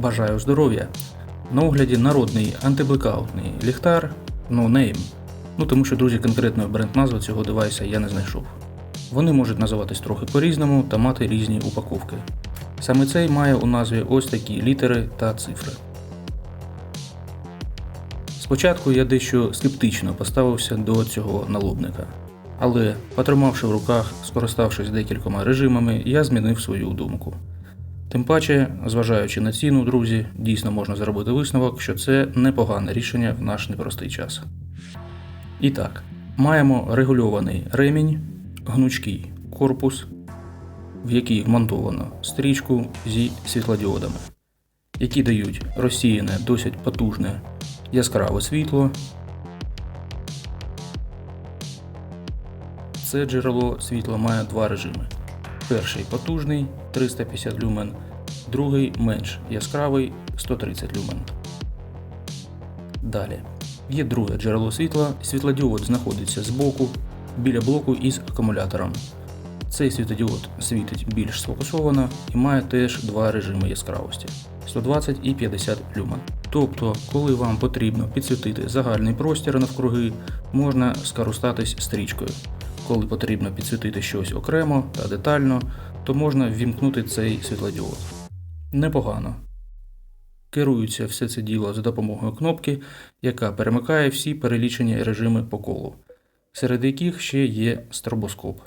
Бажаю здоров'я. На огляді народний антиблекаутний ліхтар No Name. Ну тому що, друзі, конкретної бренд-назви цього девайса я не знайшов. Вони можуть називатись трохи по-різному та мати різні упаковки. Саме цей має у назві ось такі літери та цифри. Спочатку я дещо скептично поставився до цього налобника. Але, потримавши в руках, скориставшись декількома режимами, я змінив свою думку. Тим паче, зважаючи на ціну, друзі, дійсно можна зробити висновок, що це непогане рішення в наш непростий час. І так, маємо регульований ремінь, гнучкий корпус, в який вмонтовано стрічку зі світлодіодами, які дають розсіяне досить потужне яскраве світло. Це джерело світла має два режими. Перший потужний 350 люмен, другий менш яскравий 130 люмен. Далі. Є друге джерело світла. Світлодіод знаходиться збоку біля блоку із акумулятором. Цей світлодіод світить більш сфокусовано і має теж два режими яскравості 120 і 50 люмен. Тобто, коли вам потрібно підсвітити загальний простір навкруги, можна скористатись стрічкою. Коли потрібно підсвітити щось окремо та детально, то можна ввімкнути цей світлодіод. Непогано. Керується все це діло за допомогою кнопки, яка перемикає всі перелічені режими по колу, серед яких ще є стробоскоп.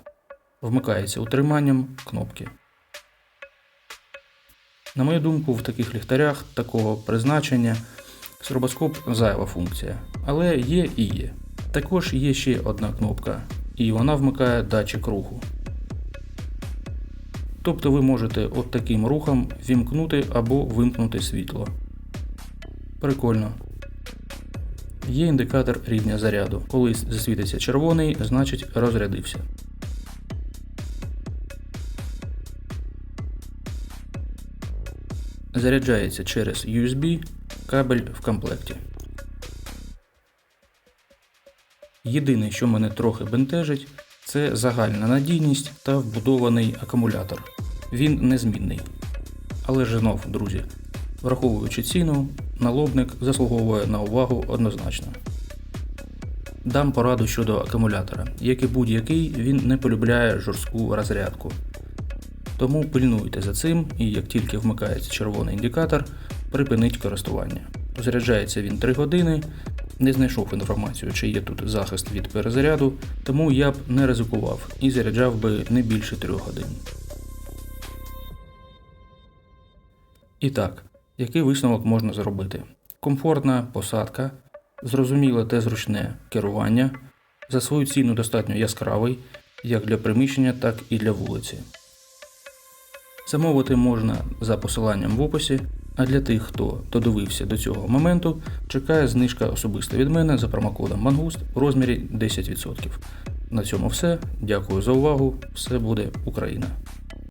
Вмикається утриманням кнопки. На мою думку, в таких ліхтарях такого призначення стробоскоп зайва функція, але є і є. Також є ще одна кнопка, і вона вмикає датчик руху. Тобто ви можете от таким рухом вімкнути або вимкнути світло. Прикольно. Є індикатор рівня заряду. Коли засвітиться червоний, значить розрядився. Заряджається через USB кабель в комплекті. Єдине, що мене трохи бентежить, це загальна надійність та вбудований акумулятор. Він незмінний. Але ж знов, друзі, враховуючи ціну, налобник заслуговує на увагу однозначно. Дам пораду щодо акумулятора. Як і будь-який, він не полюбляє жорстку розрядку. Тому пильнуйте за цим і як тільки вмикається червоний індикатор, припиніть користування. Заряджається він 3 години. Не знайшов інформацію, чи є тут захист від перезаряду, тому я б не ризикував і заряджав би не більше 3 годин. І так, який висновок можна зробити? Комфортна посадка, зрозуміле та зручне керування, за свою ціну достатньо яскравий, як для приміщення, так і для вулиці. Замовити можна за посиланням в описі, а для тих, хто додивився до цього моменту, чекає знижка особисто від мене за промокодом Мангуст у розмірі 10%. На цьому все. Дякую за увагу. Все буде Україна!